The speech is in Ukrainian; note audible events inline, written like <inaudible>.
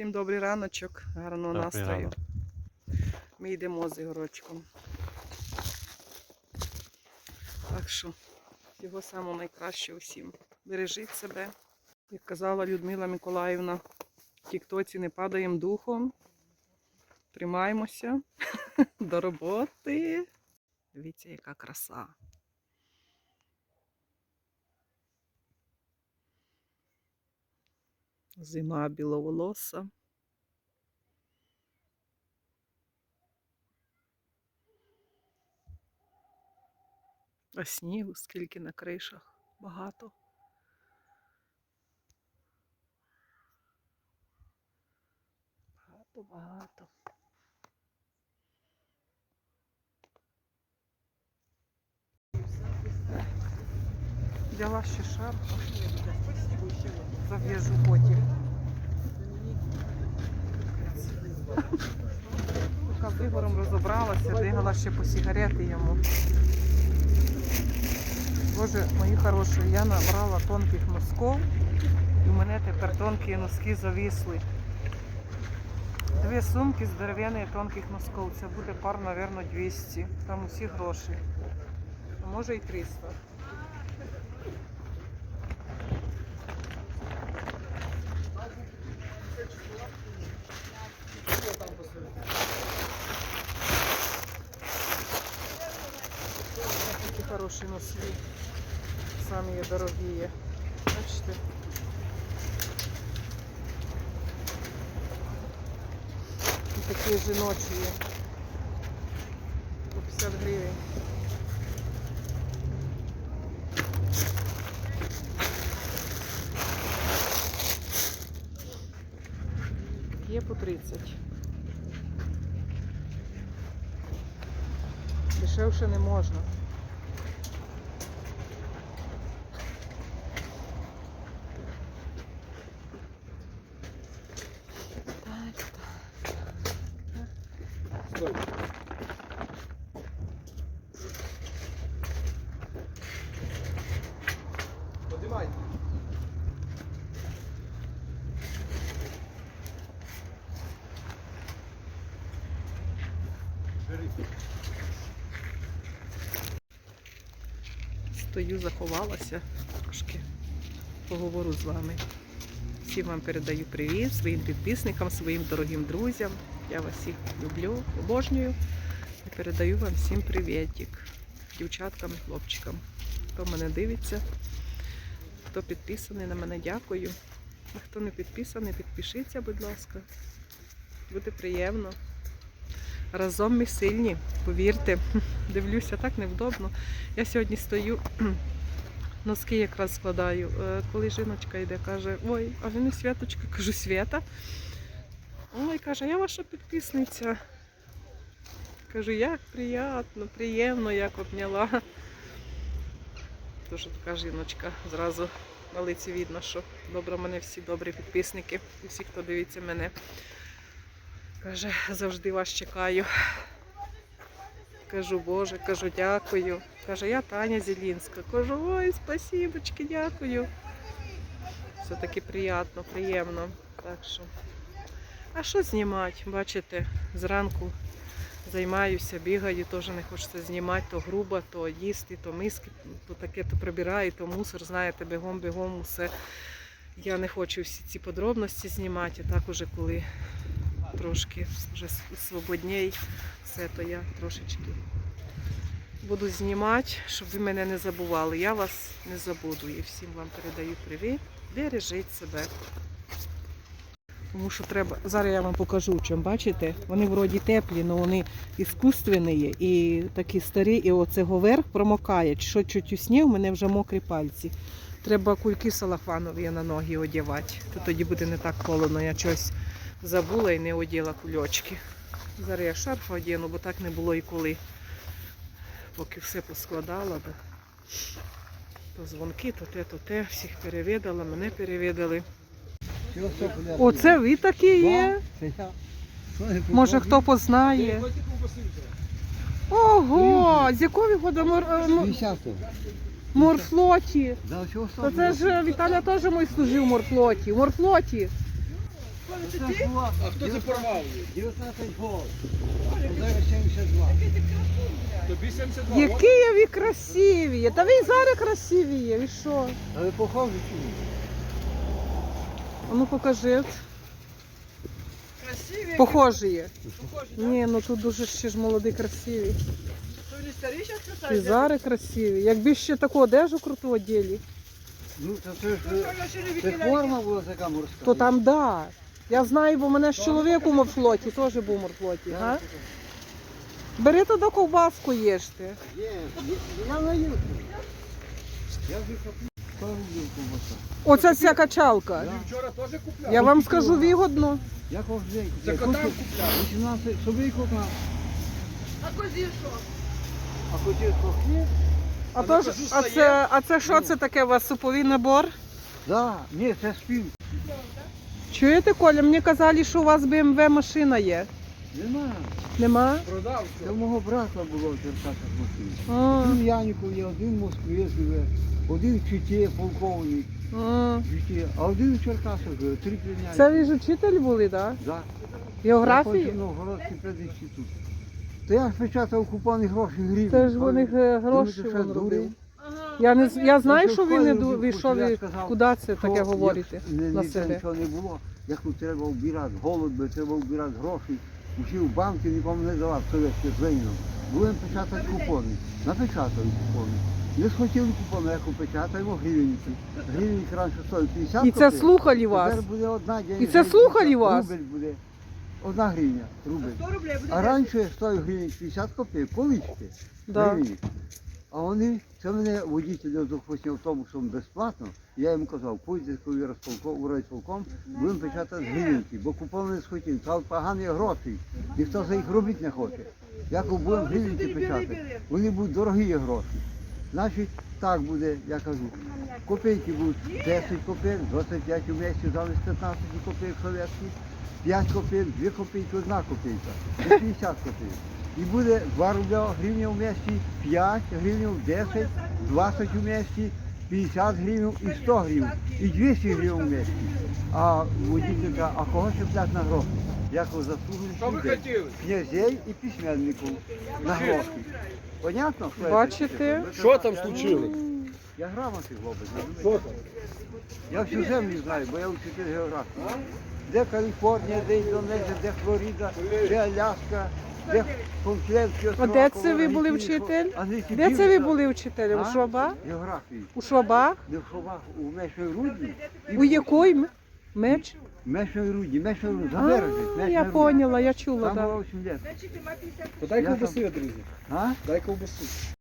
Всім добрий раночок, гарного Добрий настрою. ранок. Ми йдемо з Ігорочком. Так що всього самого найкращого всім. Бережіть себе. Як казала Людмила Миколаївна, в Тіктоці не падаємо духом. Тримаємося <laughs> до роботи. Дивіться, яка краса. Зима біловолоса. А снігу скільки на кришах. Багато. Багато, багато. Взяла ще шарф. Зав'яжу потім. Поки з Ігорем розібралася, бігала ще по сигарети йому. Боже, мої хороші, я набрала тонких носків, і в мене тепер тонкі носки завісли. Дві сумки з дерев'яних тонких носків. Це буде пар, мабуть, 200. Там усі гроші. А може і 300. Такі хороші носки. Самі дорогі. Бачите? І такі жіночі. По 50 гривень. По 30. Дешевше не можна. Так, Подимайте. Стою, заховалася трошки. Поговорю з вами. Всім вам передаю привіт, своїм підписникам, своїм дорогим друзям. Я вас всіх люблю, обожнюю. І передаю вам всім привітик. Дівчаткам і хлопчикам. Хто мене дивиться, хто підписаний на мене, дякую. А хто не підписаний, підпишіться, будь ласка. Буде приємно. Разом ми сильні, повірте. <laughs> Дивлюся, так невдобно. Я сьогодні стою, <clears throat> носки якраз складаю. Е, Коли жіночка йде, каже, ой, а ви не святочка, <laughs> кажу, свята. Ой, каже, я ваша підписниця. Кажу, як приємно, приємно, як обняла. Дуже така жіночка. Зразу на лиці видно, що добре мене всі добрі підписники, і всі, хто дивиться мене. Каже, завжди вас чекаю. Кажу, Боже, кажу, дякую. Каже, я Таня Зелінська. Кажу, ой, спасибочки, дякую. Все таки приємно, приємно. Так що. А що знімати? Бачите, зранку займаюся, бігаю, теж не хочеться знімати, то грубо, то їсти, то миски, то таке, то прибираю, то мусор, знаєте, бігом-бігом усе. Я не хочу всі ці подробності знімати, а так уже коли трошки вже свободній, все, то я трошечки буду знімати, щоб ви мене не забували. Я вас не забуду і всім вам передаю привіт. Бережіть себе. Тому що треба, зараз я вам покажу, чому бачите, вони вроді теплі, але вони іскусственні і такі старі, і оцього верх промокає. Що чуть у сніг, у мене вже мокрі пальці. Треба кульки салахванові на ноги одягати, то тоді буде не так холодно. Я щось забула і не оділа кульочки. Зараз я шарф одягну, бо так не було і коли. Поки все поскладала. би. То дзвонки, то те, то те, всіх перевідала, мене перевідали. Оце ви такі є. Може хто познає. Ого, з якого ви года мор, е, мо- 50-го. морфлоті? Це ж Віталя теж мій служив в морфлоті. В морфлоті. А хто це порвав? 19 гол. Зараз 72. Тобі 72. Які я ви красиві. Та ви зараз красиві є. І що? Але похоже чи ні? А ну покажи. Красиві. Похожі є. Похожі, так? Ні, ну тут дуже ще ж молоді красиві. Вони старі зараз І зараз красиві. Якби ще таку одежу круту оділи, Ну, це, це, Ну, ще не це форма була така морська. то там да. Я знаю, бо мене ж чоловік у морфлоті, теж був у морфлоті. Га? Бери туди ковбаску їжте. Є, я на. Я вже купив. 100 рублів ковбаса. Оця вся качалка. Да. Вчора теж купляв. Я вам скажу вигодно. Я кожен купляю. котам купляв. 18 собі купляв. А козі що? А хотів трохи. А, А то ж, а, це, а це що це таке у вас суповий набор? Да, ні, це спів. Чуєте, Коля? Мені казали, що у вас BMW машина є. Нема. Нема? Продав Це в мого брата було в Черкасах машина. Один Яніков є, один в Москві живе, один в Читі, полковник а. в Читі, а один в Черкасах живе, три племянники. Це ви ж учитель були, так? Да? Да. Географії? Я Новгородський пединститут. То я ж печатав купони гроші гривень. Це ж вони е, гроші він я не з- я знаю, що ви не ду- ви що ви куди це таке як говорите на селі? нічого не було, як тут треба вбирати, голод би, треба вбирати гроші. Усі в банки нікому не давав совєтське з Леніном. Будемо печатати купони. Напечатали купони. Не схотіли купони, як печатаємо гривенники. Гривенник раніше стоїть 50 І це копійок. слухали вас. Тепер буде одна І це слухали вас? Рубль буде. Одна гривня, рубль. 100 рублей буде. А раніше стоїв гривень 50 копійок, колички. Да. гривень. А вони, це мене водитель захотів в тому, що безплатно. Я йому казав, розполком, у райсполком, будемо печатати гривеньки, бо купони не схотів. Це погані гроші. Ніхто за їх робити не хоче. Як будемо гривеньки печатати, вони будуть дорогі гроші. Значить, так буде, я кажу. Копійки будуть 10 копійок, 25 у місті, замість 15 копійок совєтських, 5 копійок, 2 копійки, 1 копійка, 50 копійок. І буде 2 рубля гривня в місті, 5 гривень, 10, 20 у місті, 50 гривень і 100 гривень, і 200 гривень в місті. А водитель каже, а кого ще чіпляти на гроші? Як ви Що ви заслужили хотіли? князей і письменників на гроші. Понятно? що Бачите? Що там случилось? Я грамотний хлопець. Що там? Я всю землю знаю, бо я вчитель географії. Де Каліфорнія, де Індонезія, де Флорида, де Аляска, де А де це ви були вчитель? Де це ви були вчителем? У? Швабах? Географії. У Швабах? Не в Шовах, у Мешої Руді. У якої м- меч? Мешої Руді, Мешої Руді, А, забережить. я поняла, я чула, Там так. було 8 лет. То дай Я ковбаси. А? Дай ковбасу.